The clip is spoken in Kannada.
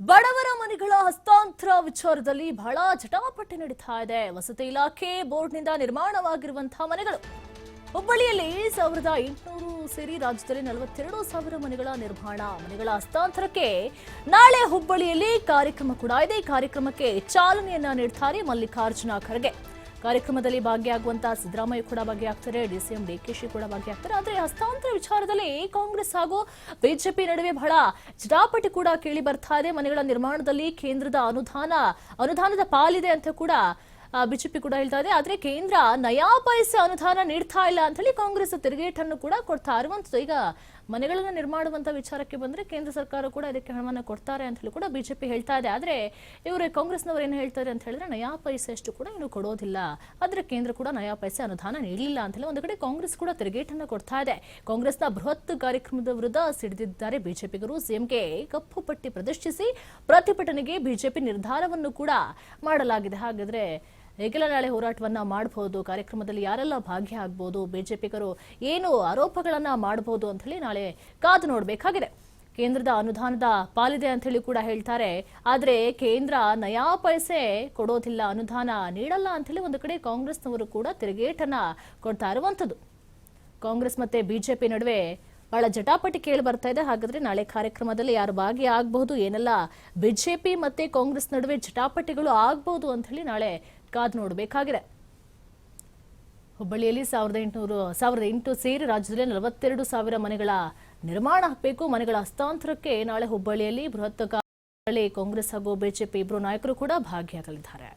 ಬಡವರ ಮನೆಗಳ ಹಸ್ತಾಂತರ ವಿಚಾರದಲ್ಲಿ ಬಹಳ ಜಟಾಪಟಿ ನಡೀತಾ ಇದೆ. ವಸತಿ ಇಲಾಖೆ ಬೋರ್ಡ್ನಿಂದ ನಿರ್ಮಾಣವಾಗಿರುವಂತಹ ಮನೆಗಳು. ಹುಬ್ಬಳ್ಳಿಯಲ್ಲಿ ಸಾವಿರದ ಎಂಟುನೂರು ಸೇರಿ ರಾಜ್ಯದಲ್ಲಿ ನಲವತ್ತೆರಡು ಸಾವಿರ ಮನೆಗಳ ನಿರ್ಮಾಣ. ಮನೆಗಳ ಹಸ್ತಾಂತರಕ್ಕೆ ನಾಳೆ ಹುಬ್ಬಳ್ಳಿಯಲ್ಲಿ ಕಾರ್ಯಕ್ರಮ ಕೂಡ ಇದೆ. ಕಾರ್ಯಕ್ರಮಕ್ಕೆ ಚಾಲನೆಯನ್ನ ನೀಡ್ತಾರೆ ಮಲ್ಲಿಕಾರ್ಜುನ ಖರ್ಗೆ. ಕಾರ್ಯಕ್ರಮದಲ್ಲಿ ಭಾಗಿಯಾಗುವಂತಹ ಸಿದ್ದರಾಮಯ್ಯ ಕೂಡ ಭಾಗಿಯಾಗ್ತಾರೆ, ಡಿಸಿಎಂ ಡಿಕೆಶಿ ಕೂಡ ಭಾಗಿಯಾಗ್ತಾರೆ. ಆದರೆ ಹಸ್ತಾಂತರ ವಿಚಾರದಲ್ಲಿ ಕಾಂಗ್ರೆಸ್ ಹಾಗೂ ಬಿಜೆಪಿ ನಡುವೆ ಬಹಳ ಜಟಾಪಟಿ ಕೂಡ ಕೇಳಿ ಬರ್ತಾ ಇದೆ. ಮನೆಗಳ ನಿರ್ಮಾಣದಲ್ಲಿ ಕೇಂದ್ರದ ಅನುದಾನ, ಅನುದಾನದ ಪಾಲಿದೆ ಅಂತ ಕೂಡ ಬಿಜೆಪಿ ಕೂಡ ಹೇಳ್ತಾ ಇದೆ. ಆದರೆ ಕೇಂದ್ರ ನಯಾ ಪೈಸೆ ಅನುದಾನ ನೀಡ್ತಾ ಇಲ್ಲ ಅಂತ ಹೇಳಿ ಕಾಂಗ್ರೆಸ್ ತಿರುಗೇಟನ್ನು ಕೂಡ ಕೊಡ್ತಾ ಇರುವಂತದ್ದು ಈಗ ಮನೆಗಳನ್ನು ನಿರ್ಮಾಡುವಂಥ ವಿಚಾರಕ್ಕೆ ಬಂದ್ರೆ ಕೇಂದ್ರ ಸರ್ಕಾರ ಕೂಡ ಇದಕ್ಕೆ ಹಣವನ್ನು ಕೊಡ್ತಾರೆ ಅಂತ ಹೇಳಿ ಕೂಡ ಬಿಜೆಪಿ ಹೇಳ್ತಾ ಇದೆ. ಆದ್ರೆ ಇವರು ಕಾಂಗ್ರೆಸ್ನವರು ಏನು ಹೇಳ್ತಾರೆ ಅಂತ ಹೇಳಿದ್ರೆ ನಯಾ ಪೈಸೆ ಅಷ್ಟು ಕೂಡ ಇನ್ನು ಕೊಡೋದಿಲ್ಲ. ಆದ್ರೆ ಕೇಂದ್ರ ಕೂಡ ನಯಾ ಪೈಸೆ ಅನುದಾನ ನೀಡಲಿಲ್ಲ ಅಂತ ಹೇಳಿ ಒಂದು ಕಡೆ ಕಾಂಗ್ರೆಸ್ ಕೂಡ ತಿರುಗೇಟನ್ನು ಕೊಡ್ತಾ ಇದೆ. ಕಾಂಗ್ರೆಸ್ನ ಬೃಹತ್ ಕಾರ್ಯಕ್ರಮದ ವಿರುದ್ಧ ಸಿಡಿದಿದ್ದಾರೆ ಬಿಜೆಪಿಗರು. ಸಿಎಂಗೆ ಕಪ್ಪು ಪಟ್ಟಿ ಪ್ರದರ್ಶಿಸಿ ಪ್ರತಿಭಟನೆಗೆ ಬಿಜೆಪಿ ನಿರ್ಧಾರವನ್ನು ಕೂಡ ಮಾಡಲಾಗಿದೆ. ಹಾಗಾದ್ರೆ ಹೇಗೆಲ್ಲ ನಾಳೆ ಹೋರಾಟವನ್ನ ಮಾಡಬಹುದು ಕಾರ್ಯಕ್ರಮದಲ್ಲಿ ಯಾರೆಲ್ಲ ಭಾಗಿಯಾಗಬಹುದು ಬಿಜೆಪಿಗರು ಏನು ಆರೋಪಗಳನ್ನ ಮಾಡಬಹುದು ಅಂತ ಹೇಳಿ ನಾಳೆ ಕಾದು ನೋಡಬೇಕಾಗಿದೆ. ಕೇಂದ್ರದ ಅನುದಾನದ ಪಾಲಿದೆ ಅಂತ ಹೇಳಿ ಕೂಡ ಹೇಳ್ತಾರೆ. ಆದರೆ ಕೇಂದ್ರ ನಯಾ ಪೈಸೆ ಕೊಡೋದಿಲ್ಲ, ಅನುದಾನ ನೀಡಲ್ಲ ಅಂತ ಹೇಳಿ ಒಂದು ಕಡೆ ಕಾಂಗ್ರೆಸ್ನವರು ಕೂಡ ತಿರುಗೇಟನ್ನ ಕೊಡ್ತಾ ಇರುವಂಥದ್ದು. ಕಾಂಗ್ರೆಸ್ ಮತ್ತೆ ಬಿಜೆಪಿ ನಡುವೆ ಬಹಳ ಜಟಾಪಟಿ ಕೇಳಿ ಬರ್ತಾ ಇದೆ. ಹಾಗಾದ್ರೆ ನಾಳೆ ಕಾರ್ಯಕ್ರಮದಲ್ಲಿ ಯಾರು ಭಾಗಿಯಾಗಬಹುದು ಏನೆಲ್ಲ ಬಿಜೆಪಿ ಮತ್ತೆ ಕಾಂಗ್ರೆಸ್ ನಡುವೆ ಜಟಾಪಟಿಗಳು ಆಗಬಹುದು ಅಂತ ಹೇಳಿ ನಾಳೆ ಕಾದು ನೋಡಬೇಕಾಗಿದೆ. ಹುಬ್ಬಳ್ಳಿಯಲ್ಲಿ ಸಾವಿರದ ಎಂಟುನೂರು, ಸಾವಿರದ ಎಂಟು ಸೇರಿ ರಾಜ್ಯದಲ್ಲಿ ನಲವತ್ತೆರಡು ಸಾವಿರ ಮನೆಗಳ ನಿರ್ಮಾಣ ಆಗಬೇಕು ಮನೆಗಳ ಹಸ್ತಾಂತರಕ್ಕೆ ನಾಳೆ ಹುಬ್ಬಳ್ಳಿಯಲ್ಲಿ ಬೃಹತ್ ಕಾಂಗ್ರೆಸ್ ಹಾಗೂ ಬಿಜೆಪಿ ಇಬ್ಬರು ನಾಯಕರು ಕೂಡ ಭಾಗಿಯಾಗಲಿದ್ದಾರೆ.